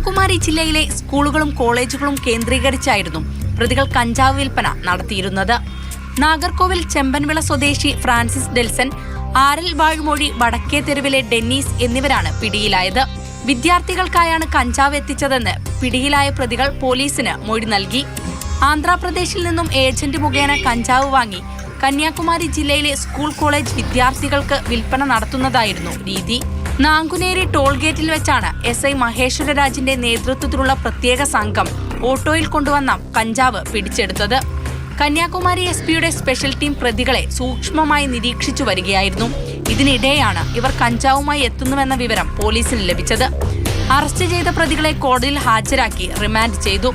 കന്യാകുമാരി ജില്ലയിലെ സ്കൂളുകളും കോളേജുകളും കേന്ദ്രീകരിച്ചായിരുന്നു പ്രതികൾ കഞ്ചാവ് വിൽപ്പന നടത്തിയിരുന്നത്. നാഗർകോവിൽ ചെമ്പൻവിള സ്വദേശി ഫ്രാൻസിസ് ഡെൽസൺ ആരൽ വാഴ്മൊഴി വടക്കേ തെരുവിലെ ഡെന്നീസ് എന്നിവരാണ് പിടിയിലായത്. വിദ്യാർത്ഥികൾക്കായാണ് കഞ്ചാവ് എത്തിച്ചതെന്ന് പിടിയിലായ പ്രതികൾ പോലീസിന് മൊഴി നൽകി. ആന്ധ്രാപ്രദേശിൽ നിന്നും ഏജന്റ് മുഖേന കഞ്ചാവ് വാങ്ങി കന്യാകുമാരി ജില്ലയിലെ സ്കൂൾ കോളേജ് വിദ്യാർത്ഥികൾക്ക് വിൽപ്പന നടത്തുന്നതായിരുന്നു രീതി. നാങ്കുനേരി ടോൾഗേറ്റിൽ വെച്ചാണ് എസ് ഐ മഹേശ്വരരാജിന്റെ നേതൃത്വത്തിലുള്ള പ്രത്യേക സംഘം ഓട്ടോയിൽ കൊണ്ടുവന്ന കഞ്ചാവ് പിടിച്ചെടുത്തത്. കന്യാകുമാരി എസ് പിയുടെ സ്പെഷ്യൽ ടീം പ്രതികളെ സൂക്ഷ്മമായി നിരീക്ഷിച്ചു വരികയായിരുന്നു. ഇതിനിടെയാണ് ഇവർ കഞ്ചാവുമായി എത്തുന്നുവെന്ന വിവരം പോലീസിന് ലഭിച്ചത്. അറസ്റ്റ് ചെയ്ത പ്രതികളെ കോടതിയിൽ ഹാജരാക്കി റിമാൻഡ് ചെയ്തു.